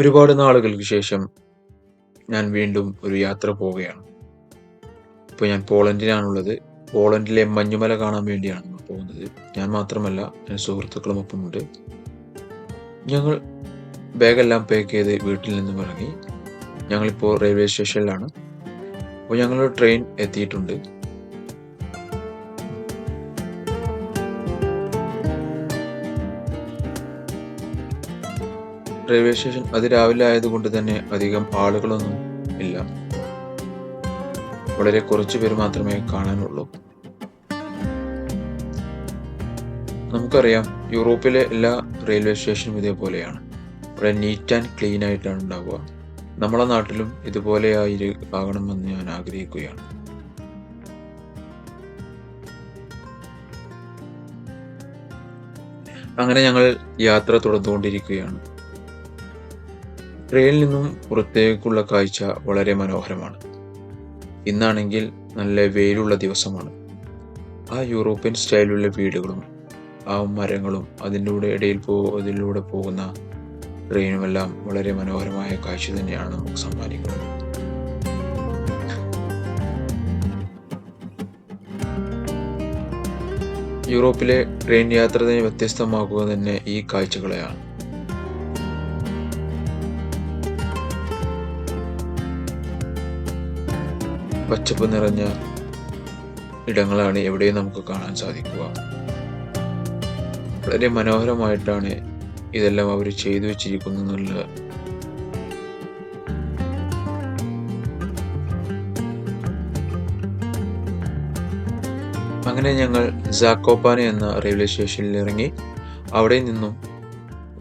ഒരുപാട് നാളുകൾക്ക് ശേഷം ഞാൻ വീണ്ടും ഒരു യാത്ര പോവുകയാണ്. ഇപ്പോൾ ഞാൻ പോളണ്ടിലാണുള്ളത്. പോളണ്ടിലെ മഞ്ഞുമല കാണാൻ വേണ്ടിയാണ് നമ്മൾ പോകുന്നത്. ഞാൻ മാത്രമല്ല എന്റെ സുഹൃത്തുക്കളും ഒപ്പമുണ്ട്. ഞങ്ങൾ ബാഗെല്ലാം പാക്ക് ചെയ്ത് വീട്ടിൽ നിന്നും ഇറങ്ങി. ഞങ്ങളിപ്പോൾ റെയിൽവേ സ്റ്റേഷനിലാണ്. അപ്പോൾ ഞങ്ങളുടെ ട്രെയിൻ എത്തിയിട്ടുണ്ട്. റെയിൽവേ സ്റ്റേഷൻ അതിരാവിലെ ആയതുകൊണ്ട് തന്നെ അധികം ആളുകളൊന്നും ഇല്ല. വളരെ കുറച്ച് പേര് മാത്രമേ കാണാനുള്ളൂ. നമുക്കറിയാം യൂറോപ്പിലെ എല്ലാ റെയിൽവേ സ്റ്റേഷനും ഇതേപോലെയാണ്. വളരെ നീറ്റ് ആൻഡ് ക്ലീൻ ആയിട്ടാണ് ഉണ്ടാവുക. നമ്മളെ നാട്ടിലും ഇതുപോലെ ആയിരി ആകണമെന്ന് ഞാൻ ആഗ്രഹിക്കുകയാണ്. അങ്ങനെ ഞങ്ങൾ യാത്ര തുടർന്നുകൊണ്ടിരിക്കുകയാണ്. ട്രെയിനിൽ നിന്നും പുറത്തേക്കുള്ള കാഴ്ച വളരെ മനോഹരമാണ്. ഇന്നാണെങ്കിൽ നല്ല വെയിലുള്ള ദിവസമാണ്. ആ യൂറോപ്യൻ സ്റ്റൈലുള്ള വീടുകളും ആ മരങ്ങളും അതിന്റെ ഇടയിൽ പോ അതിലൂടെ പോകുന്ന ട്രെയിനുമെല്ലാം വളരെ മനോഹരമായ കാഴ്ച തന്നെയാണ് നമുക്ക് സമ്മാനിക്കുന്നത്. യൂറോപ്പിലെ ട്രെയിൻ യാത്ര തന്നെ വ്യത്യസ്തമാക്കുക തന്നെ ഈ കാഴ്ചകളെയാണ്. പച്ചപ്പ് നിറഞ്ഞ ഇടങ്ങളാണ് എവിടെയും നമുക്ക് കാണാൻ സാധിക്കുക. വളരെ മനോഹരമായിട്ടാണ് ഇതെല്ലാം അവർ ചെയ്തു വെച്ചിരിക്കുന്നെന്നുള്ള അങ്ങനെ ഞങ്ങൾ സാക്കോപ്പാന എന്ന റെയിൽവേ സ്റ്റേഷനിൽ ഇറങ്ങി അവിടെ നിന്നും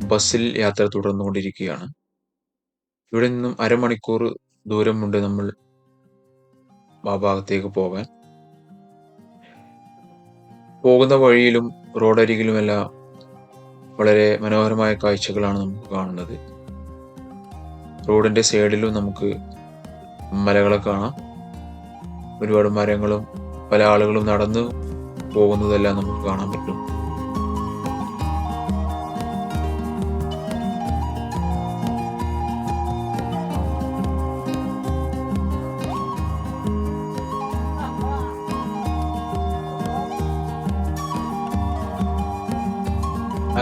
ബസ്സിൽ യാത്ര തുടർന്നുകൊണ്ടിരിക്കുകയാണ്. ഇവിടെ നിന്നും അരമണിക്കൂർ ദൂരമുണ്ട് നമ്മൾ ആ ഭാഗത്തേക്ക് പോകാൻ. പോകുന്ന വഴിയിലും റോഡരികിലുമെല്ലാം വളരെ മനോഹരമായ കാഴ്ചകളാണ് നമുക്ക് കാണുന്നത്. റോഡിന്റെ സൈഡിലും നമുക്ക് മലകളെ കാണാം. ഒരുപാട് മരങ്ങളും പല ആളുകളും നടന്നു പോകുന്നതെല്ലാം നമുക്ക് കാണാൻ പറ്റും.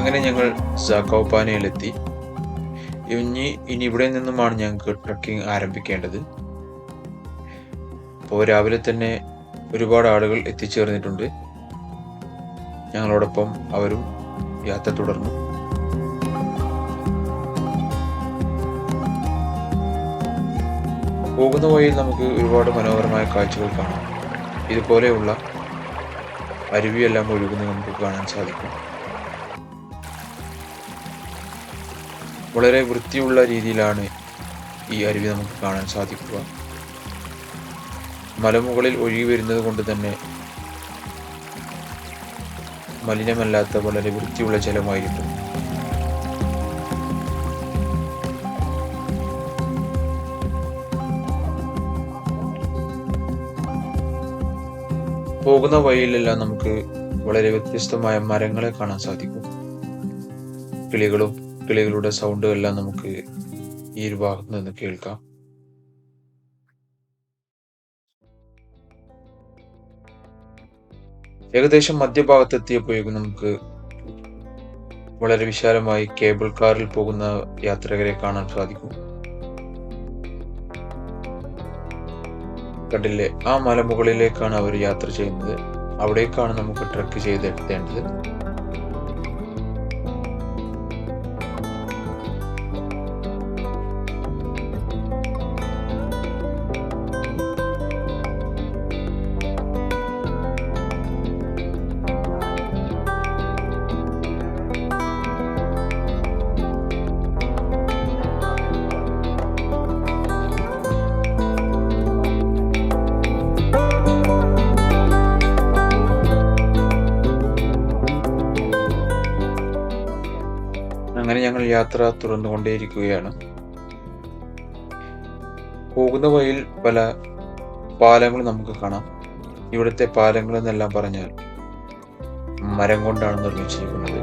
അങ്ങനെ ഞങ്ങൾ സാക്കോപ്പാനയിലെത്തി. ഇനി ഇനി ഇവിടെ നിന്നുമാണ് ഞങ്ങൾക്ക് ട്രക്കിംഗ് ആരംഭിക്കേണ്ടത്. അപ്പോൾ രാവിലെ തന്നെ ഒരുപാട് ആളുകൾ എത്തിച്ചേർന്നിട്ടുണ്ട്. ഞങ്ങളോടൊപ്പം അവരും യാത്ര തുടർന്നു. പോകുന്ന വഴിയിൽ നമുക്ക് ഒരുപാട് മനോഹരമായ കാഴ്ചകൾ കാണാം. ഇതുപോലെയുള്ള അരുവിയെല്ലാം ഒഴുകുന്നത് നമുക്ക് കാണാൻ സാധിക്കും. വളരെ വൃത്തിയുള്ള രീതിയിലാണ് ഈ അരുവി നമുക്ക് കാണാൻ സാധിക്കുക. മലമുകളിൽ ഒഴുകി വരുന്നത് കൊണ്ട് തന്നെ മലിനമല്ലാത്ത വളരെ വൃത്തിയുള്ള ജലമായിരിക്കും. പോകുന്ന വഴിയിലെല്ലാം നമുക്ക് വളരെ വ്യത്യസ്തമായ മരങ്ങളെ കാണാൻ സാധിക്കും. കിളികളും കിളികളുടെ സൗണ്ടും എല്ലാം നമുക്ക് ഈ ഒരു ഭാഗത്ത് നിന്ന് കേൾക്കാം. ഏകദേശം മധ്യഭാഗത്ത് എത്തിയപ്പോഴേക്കും നമുക്ക് വളരെ വിശാലമായി കേബിൾ കാറിൽ പോകുന്ന യാത്രികരെ കാണാൻ സാധിക്കും. കണ്ടില്ലേ ആ മലമുകളിലേക്കാണ് അവർ യാത്ര ചെയ്യുന്നത്. അവിടേക്കാണ് നമുക്ക് ട്രക്ക് ചെയ്തെത്തേണ്ടത്. യാത്ര തുടർന്നുകൊണ്ടേയിരിക്കുകയാണ് പോകുന്ന വഴിയിൽ പല പാലങ്ങളും നമുക്ക് കാണാം. ഇവിടുത്തെ പാലങ്ങൾ എന്നെല്ലാം പറഞ്ഞാൽ മരം കൊണ്ടാണ് നിർമ്മിച്ചിരിക്കുന്നത്.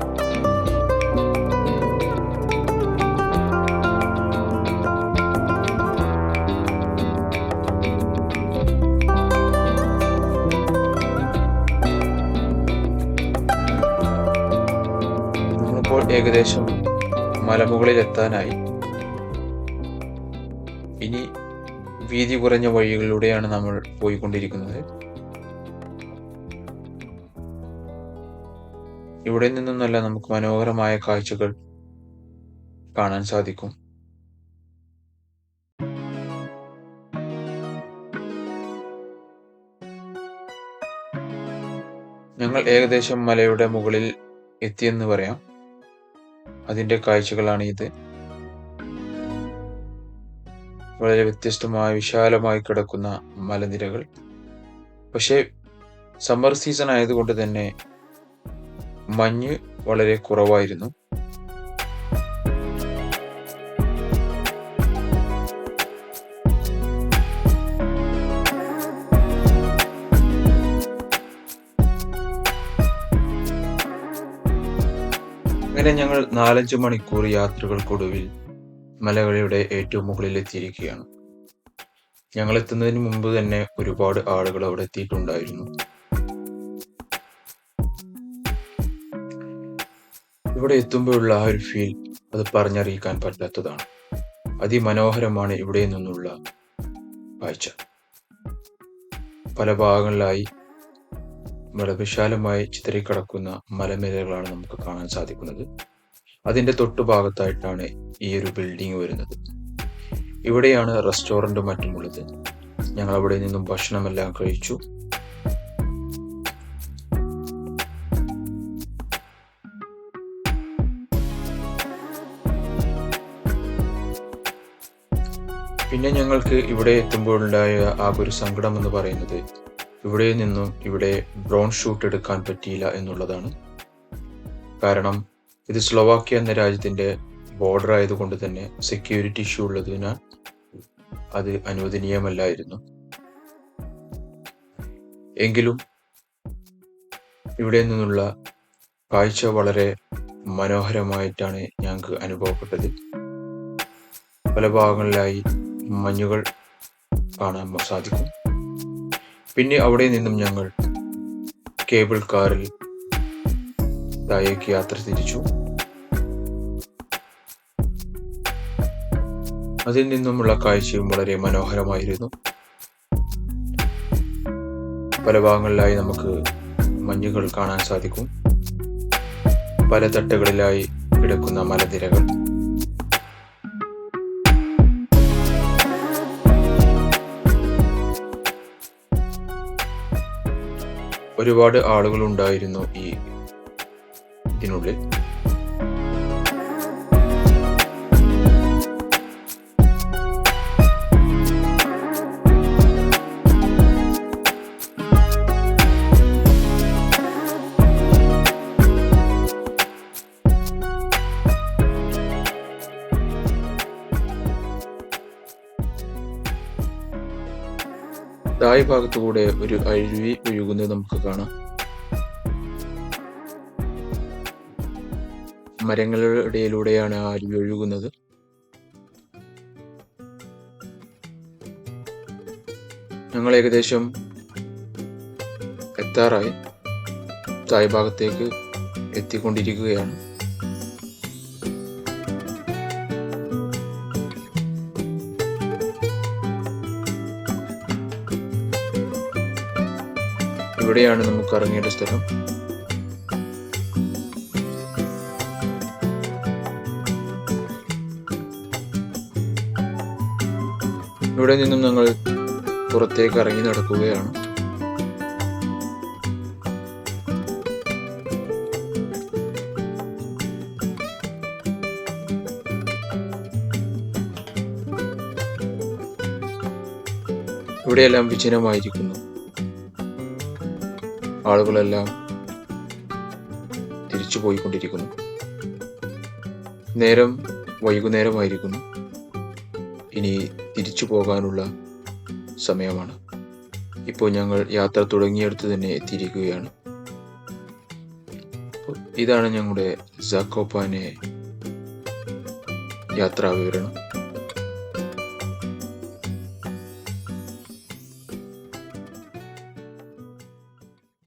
ഏകദേശം മലമുകളിൽ എത്താനായി ഇനി വീതി കുറഞ്ഞ വഴികളിലൂടെയാണ് നമ്മൾ പോയിക്കൊണ്ടിരിക്കുന്നത്. ഇവിടെ നിന്നും നല്ല നമുക്ക് മനോഹരമായ കാഴ്ചകൾ കാണാൻ സാധിക്കും. ഞങ്ങൾ ഏകദേശം മലയുടെ മുകളിൽ എത്തിയെന്ന് പറയാം. അതിന്റെ കാഴ്ചകളാണ് ഇത് വളരെ വ്യത്യസ്തമായ വിശാലമായി കിടക്കുന്ന മലനിരകൾ. പക്ഷേ സമ്മർ സീസൺ ആയതുകൊണ്ട് തന്നെ മഞ്ഞ് വളരെ കുറവായിരുന്നു. അങ്ങനെ ഞങ്ങൾ നാലഞ്ച് മണിക്കൂർ യാത്രകൾക്കൊടുവിൽ മലകളുടെ ഏറ്റവും മുകളിൽ എത്തിയിരിക്കുകയാണ്. ഞങ്ങൾ എത്തുന്നതിന് മുമ്പ് തന്നെ ഒരുപാട് ആളുകൾ അവിടെ എത്തിയിട്ടുണ്ടായിരുന്നു. ഇവിടെ എത്തുമ്പോഴുള്ള ആ ഒരു ഫീൽ അത് പറഞ്ഞറിയിക്കാൻ പറ്റാത്തതാണ്. അതിമനോഹരമാണ് ഇവിടെ നിന്നുള്ള കാഴ്ച. പല ഭാഗങ്ങളിലായി വളരെ വിശാലമായി ചിതറിക്കിടക്കുന്ന മലനിരകളാണ് നമുക്ക് കാണാൻ സാധിക്കുന്നത്. അതിന്റെ തൊട്ടുഭാഗത്തായിട്ടാണ് ഈ ഒരു ബിൽഡിംഗ് വരുന്നത്. ഇവിടെയാണ് റെസ്റ്റോറന്റും മറ്റുമുള്ളത്. ഞങ്ങൾ അവിടെ നിന്നും ഭക്ഷണമെല്ലാം കഴിച്ചു. പിന്നെ ഞങ്ങൾക്ക് ഇവിടെ എത്തുമ്പോഴുണ്ടായ ആ ഒരു സങ്കടം എന്ന് പറയുന്നത് ഇവിടെ നിന്നും ഇവിടെ ഡ്രോൺ ഷൂട്ട് എടുക്കാൻ പറ്റിയില്ല എന്നുള്ളതാണ്. കാരണം ഇത് സ്ലോവാക്യ എന്ന രാജ്യത്തിന്റെ ബോർഡർ ആയതുകൊണ്ട് തന്നെ സെക്യൂരിറ്റി ഇഷ്യൂ ഉള്ളതിനാൽ അത് അനുവദനീയമല്ലായിരുന്നു. എങ്കിലും ഇവിടെ നിന്നുള്ള കാഴ്ച വളരെ മനോഹരമായിട്ടാണ് ഞങ്ങൾക്ക് അനുഭവപ്പെട്ടത്. പല ഭാഗങ്ങളിലായി മഞ്ഞുകൾ കാണാൻ സാധിക്കും. പിന്നെ അവിടെ നിന്നും ഞങ്ങൾ കേബിൾ കാറിൽ താഴേക്ക് യാത്ര തിരിച്ചു. അതിൽ നിന്നുമുള്ള കാഴ്ചയും വളരെ മനോഹരമായിരുന്നു. പല ഭാഗങ്ങളിലായി നമുക്ക് മഞ്ഞുകൾ കാണാൻ സാധിക്കും. പല തട്ടുകളിലായി കിടക്കുന്ന മലനിരകൾ. ഒരുപാട് ആളുകൾ ഉണ്ടായിരുന്നു ഈ ഇതിനുള്ളിൽ. തായ് ഭാഗത്തുകൂടെ ഒരു അരുവി ഒഴുകുന്നത് നമുക്ക് കാണാം. മരങ്ങളുടെ ഇടയിലൂടെയാണ് ആ അരുവി ഒഴുകുന്നത്. ഞങ്ങൾ ഏകദേശം എത്താറായി. തായ് ഭാഗത്തേക്ക് എത്തിക്കൊണ്ടിരിക്കുകയാണ്. ഇവിടെയാണ് നമുക്ക് ഇറങ്ങേണ്ട സ്ഥലം. ഇവിടെ നിന്നും ഞങ്ങൾ പുറത്തേക്ക് ഇറങ്ങി നടക്കുകയാണ്. ഇവിടെയെല്ലാം വിജനമായിരിക്കുന്നു. ആളുകളെല്ലാം തിരിച്ചു പോയിക്കൊണ്ടിരിക്കുന്നു. നേരം വൈകുന്നേരമായിരിക്കുന്നു. ഇനി തിരിച്ചു പോകാനുള്ള സമയമാണ്. ഇപ്പോൾ ഞങ്ങൾ യാത്ര തുടങ്ങിയെടുത്ത് തന്നെ എത്തിയിരിക്കുകയാണ്. ഇതാണ് ഞങ്ങളുടെ ജാക്കോപ്പാനെ യാത്രാ വിവരണം